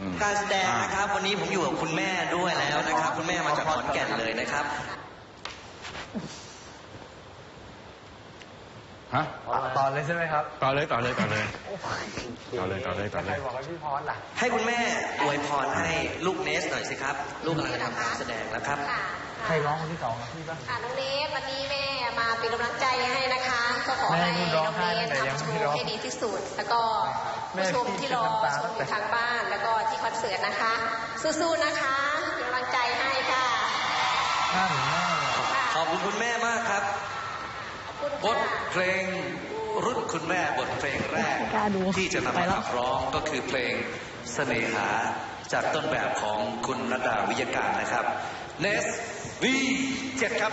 อืมการแสดงนะครับ วันนี้ผมอยู่กับคุณแม่ด้วยแล้วนะครับ คุณแม่มาจากขอนแก่นเลยนะครับฮะตอนเลยใช่ไหมครับ ต่อเลยต่อเลยต่อเลยต่อเลยต่อเลยต่อเลยใครบอกให้พี่พรล่ะให้คุณแม่อวยพรให้ลูกเนสหน่อยสิครับ ลูกกำลังจะทำการแสดงแล้วครับค่ะใครร้องคนที่สองครับพี่ป่ะค่ะน้องเนสวันนี้แม่มาเป็นกำลังใจให้นะคะ ก็ขอแม่ให้คุณน้ร้อองงไห้เนสตั้งแต่ยังทำโชไม่ร้องว์ให้ดีที่สุด แล้วก็แม่ ผู้ชมที่รอพี่ชมอยู่น้ำตาทางบ้านแล้วก็ที่คอนเสิร์ตนะคะ สู้ๆนะคะเป็นกำลังใจให้ค่ะหน้าหนูหน้าขอบคุณคุณแม่มากครับขอบคุณบทค่ะเพลงรุ่นคุณแม่บทเพลงแรก ที่จะนำมาขับร้องก็คือเพลงเสน่หาจากต้นแบบของคุณรัตดาวิยการนะครับ เนสวีเจ็ดครับ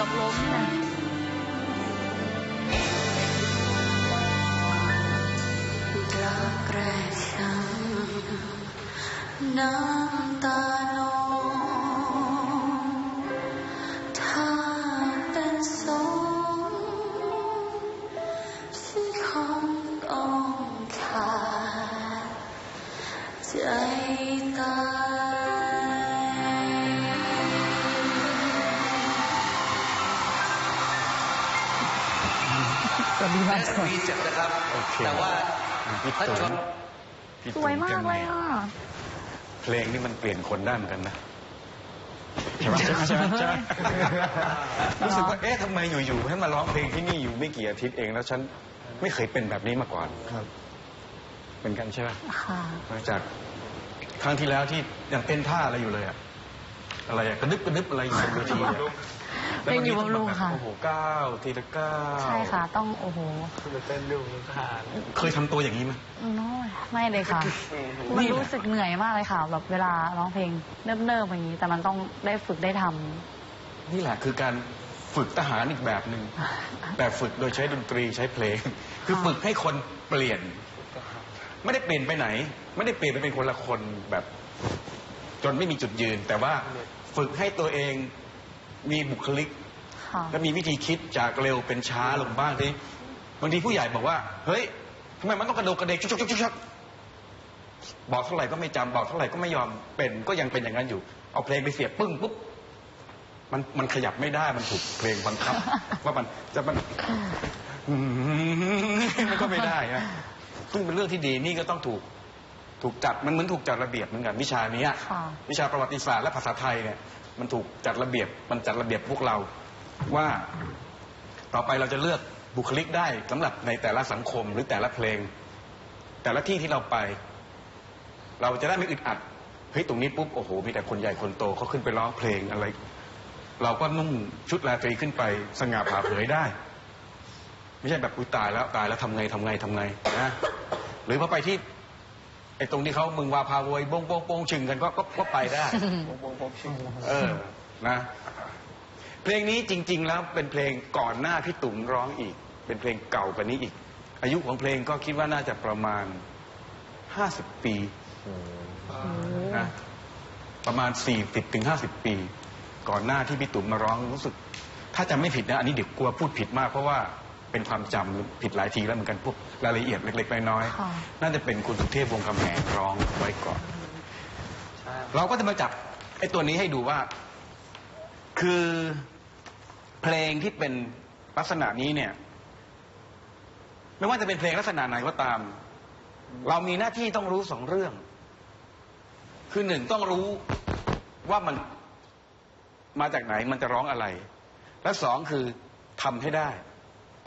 กือบล้มนะรักแรกฉันน้ำตาลงถ้าเป็นสงฉันคงต้องขาดใจตาย สวัสดีเนมากสวีเจ็ดนะครับ โอเค แต่ว่าพี่ถ้าตุ๋ชนนพี่สตุ๋วยมากจังเลยอะ เพลงนี่มันเปลี่ยนคนได้เหมือนกันนะใช่ไหมใช่ไหมใช่ไหมใช่ไหมรู้สึกว่าเอ๊ะทำไมอยู่ๆให้มาร้องเพลงที่นี่อยู่ไม่กี่อาทิตย์เองแล้วฉันไม่เคยเป็นแบบนี้มาก่อนครับ เป็นกันใช่ไหมค่ะหลังจากครั้งที่แล้วที่ยังเต้นท่าอะไรอยู่เลยอะอะไรอะกระดึบกระดึบอะไรอยู่บนเวทีอะแล้ว ยังอยู่บำรุงค่ะ โอ้โหก้าวทีละก้าวใช่ค่ะ ต้องโอ้โหคือเต้นดูทานเคยทำตัวอย่างนี้ไหม น้อยไม่เลยค่ะ มันรู้สึกเหนื่อยมากเลยค่ะ แบบเวลาร้องเพลงเนิบๆอย่างนี้ แต่มันต้องได้ฝึกได้ทำ นี่แหละคือการฝึกทหารอีกแบบหนึ่ง แต่ฝึกโดยใช้ดนตรีใช้เพลง คือฝึกให้คนเปลี่ยน ไม่ได้เปลี่ยนไปไหน ไม่ได้เปลี่ยนไปเป็นคนละคนแบบ จนไม่มีจุดยืน แต่ว่าฝึกให้ตัวเอง มีบุคลิก ค่ะ และมีวิธีคิดจากเร็วเป็นช้าลงบ้างที่บางทีผู้ใหญ่บอกว่า เฮ้ยทำไมมันต้องกระโดดกระเดกชุกชุกชุกชุกบอกเท่าไหร่ก็ไม่จำบอกเท่าไหร่ก็ไม่ยอมเป็นก็ยังเป็นอย่างนั้นอยู่ เอาเพลงไปเสียบปึ้งปุ๊บมันมันขยับไม่ได้มันถูกเพลงบังคับ ว่ามันจะมัน มันก็ไม่ได้นะซึ่งเป็นเรื่องที่ดีนี่ก็ต้องถูก ถูกจัดมันเหมือนถูกจัดระเบียบเหมือนกันวิชาเนี้ยค่ะ วิชาประวัติศาสตร์และภาษาไทยเนี่ย มันถูกจัดระเบียบมันจัดระเบียบพวกเรา ว่าต่อไปเราจะเลือกบุคลิกได้สำหรับในแต่ละสังคมหรือแต่ละเพลง แต่ละที่ที่เราไป เราจะได้ไม่อึดอัดเฮ้ยตรงนี้ปุ๊บโอ้โหมีแต่คนใหญ่คนโตเขาขึ้นไปร้องเพลงอะไร เราก็นุ่งชุดราตรีขึ้นไปสง่าผ่าเผยได้ ไม่ใช่แบบอุยตายแล้วตายแล้วทำไงทำไงทำไงนะหรือพอไปที่ ไอ้ตรงที่เขามึงวาพาโวยบงบงบงชึงกันก็ก็ก็ไปได้ เออนะ เพลงนี้จริง ๆ แล้วเป็นเพลงก่อนหน้าพี่ตุ๋มร้องอีก เป็นเพลงเก่ากว่านี้อีก อายุของเพลงก็คิดว่าน่าจะประมาณห้าสิบปีนะประมาณสี่สิบถึงห้าสิบปี ก่อนหน้าที่พี่ตุ๋มมาร้องรู้สึก ถ้าจำไม่ผิดนะ อันนี้เดี๋ยวกลัวพูดผิดมากเพราะว่า เป็นความจำผิดหลายทีแล้วเหมือนกันพวกรายละเอียดเล็กๆน้อยค่ะๆน่าจะเป็นคุณสุเทพวงศ์คำแหงร้องไว้ก่อนเราก็จะมาจับไอ้ตัวนี้ให้ดูว่า คือเพลงที่เป็นลักษณะนี้เนี่ย ไม่ว่าจะเป็นเพลงลักษณะไหนก็ตาม เรามีหน้าที่ต้องรู้สองเรื่อง คือหนึ่งต้องรู้ว่ามันมาจากไหนมันจะร้องอะไร และสองคือทำให้ได้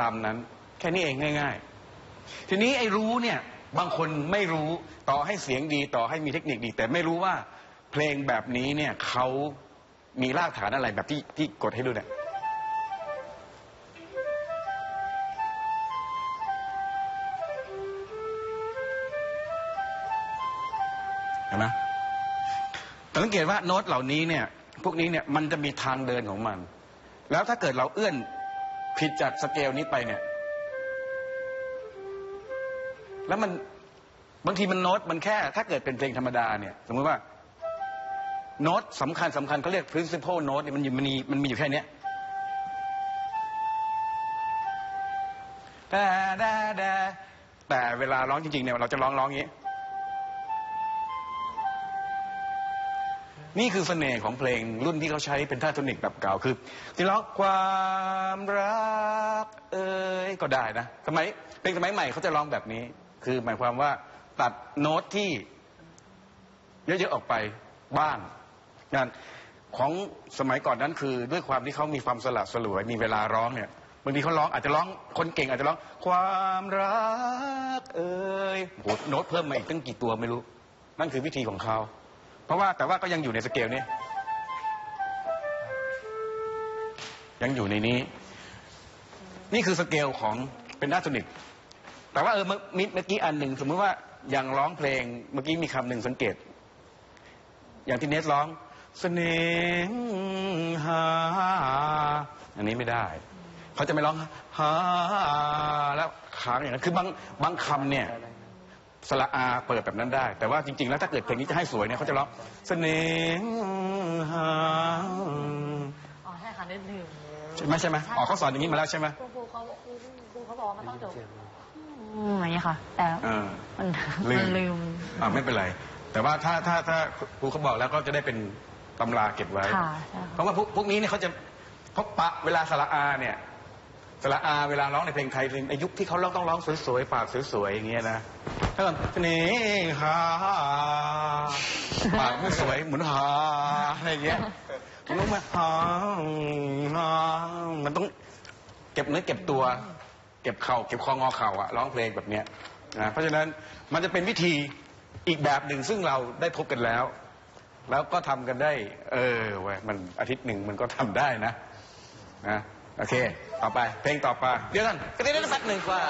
ตามนั้น แค่นี้เองง่ายๆ ทีนี้ไอ้รู้เนี่ย บางคนไม่รู้ต่อให้เสียงดีต่อให้มีเทคนิคดี แต่ไม่รู้ว่าเพลงแบบนี้เนี่ยเขามีรากฐานอะไรแบบที่ที่กดให้ดูเนี่ยเห็นไหมสังเกตว่าโน้ตเหล่านี้เนี่ย พวกนี้เนี่ยมันจะมีทางเดินของมัน แล้วถ้าเกิดเราเอื้อน ผิดจากสเกลนี้ไปเนี่ย แล้วมันบางทีมันโน้ตมันแค่ ถ้าเกิดเป็นเพลงธรรมดาเนี่ย สมมติว่า โน้ตสำคัญสำคัญเขาเรียก principal note เนี่ยมันมันมีมันมีอยู่แค่นี้แต่เวลาร้องจริงๆเนี่ยเราจะร้องร้องอย่างนี้ นี่คือเสน่ห์ของเพลงรุ่นที่เขาใช้เป็นท่าโทนิกแบบเก่าคือที่ร้องความรักเอ้ยก็ได้นะสมัยเพลงสมัยใหม่เขาจะร้องแบบนี้ คือหมายความว่าตัดโน้ตที่เยอะๆออกไปบ้างงานของสมัยก่อนนั้นคือด้วยความที่เขามีความสละสลวยมีเวลาร้องเนี่ยบางทีเขาร้องอาจจะร้องคนเก่งอาจจะร้อง ความรัก เอ้ยโหโน้ตเพิ่มมาอีกตั้งกี่ตัวไม่รู้ นั่นคือวิธีของเขา ราะว่าแต่ว่าก็ยังอยู่ในสเกลนี้ ยังอยู่ในนี้ นี่คือสเกลของเป็นด้านสนิทแต่ว่าเออเมื่อเมื่อกี้อันหนึ่งสมมติว่าอย่างร้องเพลงเมื่อกี้มีคำหนึ่งสังเกต อย่างที่เนสร้องเสน่หา อันนี้ไม่ได้ เขาจะไม่ร้องฮาแล้วค้างอย่างนั้นคือบางบางคำเนี่ย สระอาเปิดแบบนั้นได้ แต่ว่าจริง ๆ แล้วถ้าเกิดเพลงนี้จะให้สวยเนี่ยเขาจะร้องเสน่หาอ๋อใช่ค่ะได้ดื่มใช่ไหมใช่ไหมอ๋อเขาสอนอย่างนี้มาแล้วใช่ไหมครูเขาครูครูเขาบอกว่ามันต้องจบอืมอย่างนี้ค่ะ แต่เออมันลืมมันลืมอ่าไม่เป็นไร แต่ว่าถ้าถ้าถ้าครูเขาบอกแล้วก็จะได้เป็นตำราเก็บไว้ค่ะใช่เพราะว่าพวกพวกนี้เนี่ยเขาจะเพราะปะเวลาสระอาเนี่ยสระอาเวลาร้องในเพลงไทยในยุคที่เขาร้องต้องร้องสวยๆ ปากสวยๆ อย่างเงี้ยนะ ถ้าเกิดนี่ฮาปากไม่สวยเหมือนฮาอะไรอย่างเงี้ยมันต้องมาฮาฮามันต้องเก็บเนื้อเก็บตัว เก็บเข่าเก็บคองอเข่าอะร้องเพลงแบบเนี้ยนะเพราะฉะนั้นมันจะเป็นวิธีอีกแบบหนึ่งซึ่งเราได้พบกันแล้ว แล้วก็ทำกันได้ เออเว้ยมันอาทิตย์หนึ่งมันก็ทำได้นะนะโอเค ต่อไป เพลงต่อไป เดี๋ยวกันก็ได้แป๊บหนึ่งว่า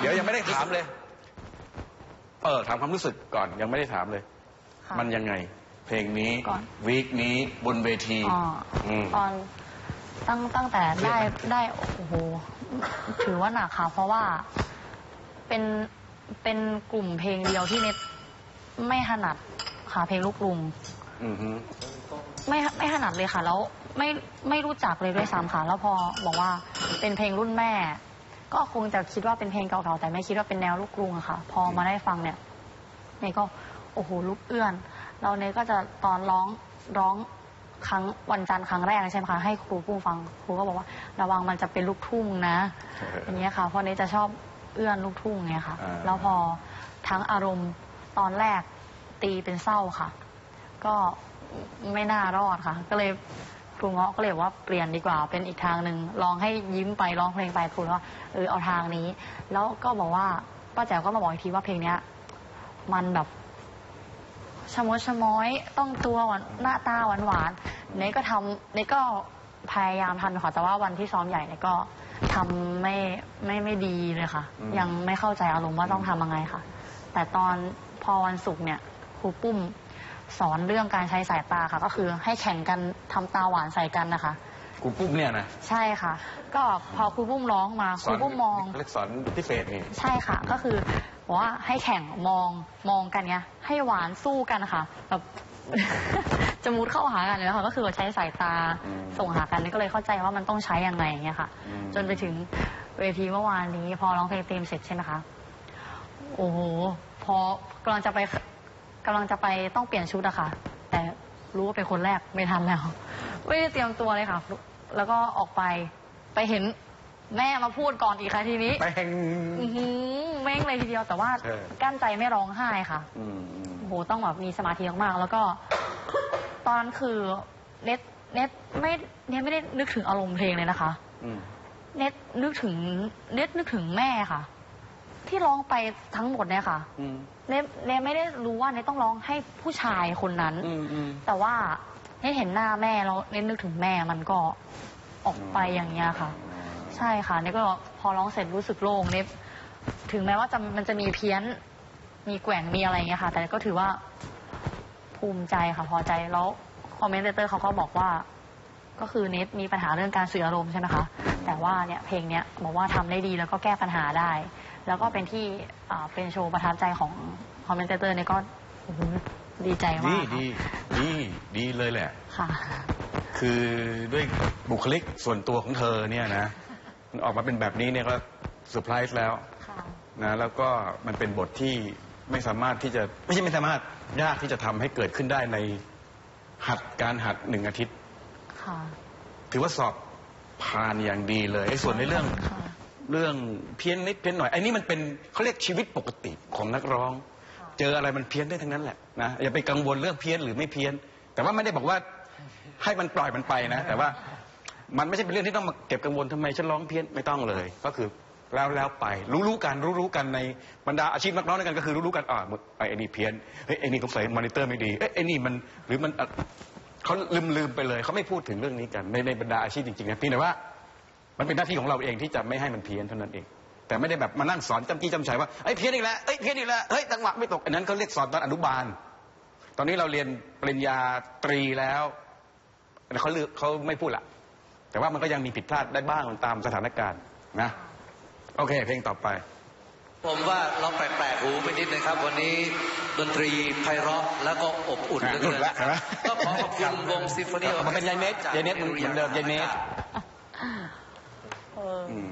เดี๋ยวยังไม่ได้ถามเลย เออถามความรู้สึกก่อนยังไม่ได้ถามเลย ค่ะมันยังไง เพลงนี้ก่อน วีคนี้บนเวทีอ๋ออม ตอนตั้งตั้งแต่ได้ได้โอ้โหถือว่าหนักค่ะ เพราะว่าเป็นเป็นกลุ่มเพลงเดียวที่เน็ตไม่ถนัดค่ะเพลงลูกกรุง อือฮึไม่ไม่ถนัดเลยค่ะ แล้วไม่ไม่รู้จักเลยด้วยซ้ำค่ะ แล้วพอบอกว่าเป็นเพลงรุ่นแม่ ก็คงจะคิดว่าเป็นเพลงเก่าๆ แต่ไม่คิดว่าเป็นแนวลูกกรุงอะค่ะ พอมาได้ฟังเนี่ยเนี่ยก็โอ้โหลุกเอื้อน เราเนก็จะตอนร้องร้องครั้งวันจันทร์ครั้งแรกใช่ไหมคะให้ครูปุ้มฟังครูก็บอกว่า ระวังมันจะเป็นลูกทุ่งนะอย่างเงี้ยค่ะเพราะเนจะชอบเอื้อนลูกทุ่งไงค่ะ อ่า แล้วพอทั้งอารมณ์ตอนแรกตีเป็นเศร้าค่ะ ก็ไม่น่ารอดค่ะ ก็เลยค รูเงาะก็เลยบอกว่าเปลี่ยนดีกว่าเป็นอีกทางหนึ่งลองให้ยิ้มไปร้องเพลงไปครูว่าเออเอาทางนี้ แล้วก็บอกว่าป้าแจ๋วก็มาบอกอีกทีว่าเพลงเนี้ย มันแบบชะมดชะม้อยต้องตัวหวานหน้าตาหวานหวานๆเนยก็ทำเนยก็พยายามทำค่ะแต่ว่าวันที่ซ้อมใหญ่เนยก็ทำไม่ไม่ไม่ดีเลยค่ะอืมยังไม่เข้าใจอารมณ์ว่าต้องทำยังไงค่ะ แต่ตอนพอวันศุกร์เนี่ยครูปุ้ม สอนเรื่องการใช้สายตาค่ะ ก็คือให้แข่งกันทำตาหวานใส่กันนะคะ ครูปุ้มเนี่ยนะใช่ค่ะ ก็พอครูปุ้มร้องมาครูปุ้มมองเรียกสอนพิเศษนี่ใช่ค่ะ ก็คือบอกว่าให้แข่งมองมองกันเนี้ยให้หวานสู้กันค่ะแบบ จะมุดเข้าหากันเลยนะคะก็คือใช้สายตาอืมส่งหากันนี่ก็เลยเข้าใจว่ามันต้องใช้ยังไงอย่างเงี้ยค่ะอืมจนไปถึงเวทีเมื่อวานนี้ พอร้องเพลงเต็มเสร็จใช่ไหมคะ โอ้โห พอกำลังจะไป กำลังจะไปต้องเปลี่ยนชุดอะค่ะ แต่รู้ว่าเป็นคนแรกไม่ทันแล้ว ไม่ได้เตรียมตัวเลยค่ะ แล้วก็ออกไปไปเห็นแม่มาพูดก่อนอีกค่ะทีนี้ แป้ง อื้อหือเม้งเลยทีเดียวแต่ว่าเออ กั้นใจไม่ร้องไห้ค่ะ อืมอืม โอ้โห ต้องแบบมีสมาธิมากๆ แล้วก็ ตอนนั้นคือเน็ตเน็ตไม่เน็ตไม่ได้นึกถึงอารมณ์เพลงเลยนะคะ อืม เน็ตนึกถึงเน็ตนึกถึงแม่ค่ะ ที่ร้องไปทั้งหมดเนี่ยค่ะอืม เน็ตเน็ตไม่ได้รู้ว่าเน็ตต้องร้องให้ผู้ชายคนนั้น อืมอืม แต่ว่าเน็ตเห็นหน้าแม่แล้วเน็ตนึกถึงแม่มันก็ออกไปอย่างเงี้ยค่ะ ใช่ค่ะเนี่ยก็พอร้องเสร็จรู้สึกโล่งเนี่ยถึงแม้ว่าจะมันจะมีเพี้ยน มีแกว่งมีอะไรอย่างเงี้ยค่ะ แต่ก็ถือว่าภูมิใจค่ะพอใจแล้วคอมเมนเตอร์เขาก็บอกว่า ก็คือเน็ตมีปัญหาเรื่องการสื่ออารมณ์ใช่ไหมคะ แต่ว่าเนี่ยเพลงเนี้ยบอกว่าทำได้ดีแล้วก็แก้ปัญหาได้ แล้วก็เป็นที่อ่าเป็นโชว์ประทับใจของคอมเมนเตอร์เนี่ยก็โอ้โหดีใจมาดีกดีดีดีเลยแหละ ค่ะ คือด้วยบุคลิกส่วนตัวของเธอเนี่ยนะมันออกมาเป็นแบบนี้เนี่ยก็เซอร์ไพรส์แล้วค่ะ นะแล้วก็มันเป็นบทที่ไม่สามารถที่จะไม่ใช่ไม่สามารถยากที่จะทำให้เกิดขึ้นได้ในหัดการหัดหนึ่งอาทิตย์ ค่ะ ถือว่าสอบผ่านอย่างดีเลยไอ้ส่วนในเรื่อง ค่ะ เรื่องเพี้ยนนิดเพี้ยนหน่อยไอ้นี่มันเป็นเขาเรียกชีวิตปกติของนักร้อง เจออะไรมันเพี้ยนได้ทั้งนั้นแหละนะอย่าไปกังวลเรื่องเพี้ยนหรือไม่เพี้ยน แต่ว่าไม่ได้บอกว่าให้มันปล่อยมันไปนะ แต่ว่ามันไม่ใช่เป็นเรื่องที่ต้องมาเก็บกังวลทำไมฉันร้องเพี้ยนไม่ต้องเลย ก็คือแล้วแล้วไป รู้รู้กันรู้รู้กันในบรรดาอาชีพนักร้องด้วยกันก็คือรู้รู้กันอ่าไอ้นี่เพี้ยนเฮ้ยไอ้นี่สงสัยมอนิเตอร์ไม่ดีเอ้ยไอ้นี่มันหรือมันอะเขาลืมลืมไปเลยเขาไม่พูดถึงเรื่องนี้กันในในบรรดาอาชีพจริงๆนะเพียงแต่ว่า มันเป็นหน้าที่ของเราเองที่จะไม่ให้มันเพี้ยนเท่านั้นเอง แต่ไม่ได้แบบมานั่งสอนจำจี้จำชัยว่าไอ้ยเพี้ยนอีกแล้วเอ้ยเพี้ยนอีกแล้วเฮ้ยจังหวะไม่ตกอันนั้นเขาเรียกสอนตอนอนุบาล ตอนนี้เราเรียนปริญญาตรีแล้วเขาเลือกเขาไม่พูดละแต่ว่ามันก็ยังมีผิดพลาดได้บ้างตามสถานการณ์นะ โอเค เพลงต่อไป ผมว่าเราแปลกๆหูไปนิดนึงครับ วันนี้ดนตรีไพเราะแล้วก็อบอุ่นเหลืออุ่เกินนละเห็นไหมก็ขอขอบคุณวงซิมโฟนีเอามาเป็นยายเนทยายเนทเหมือนเดิมยายเนท เอออืม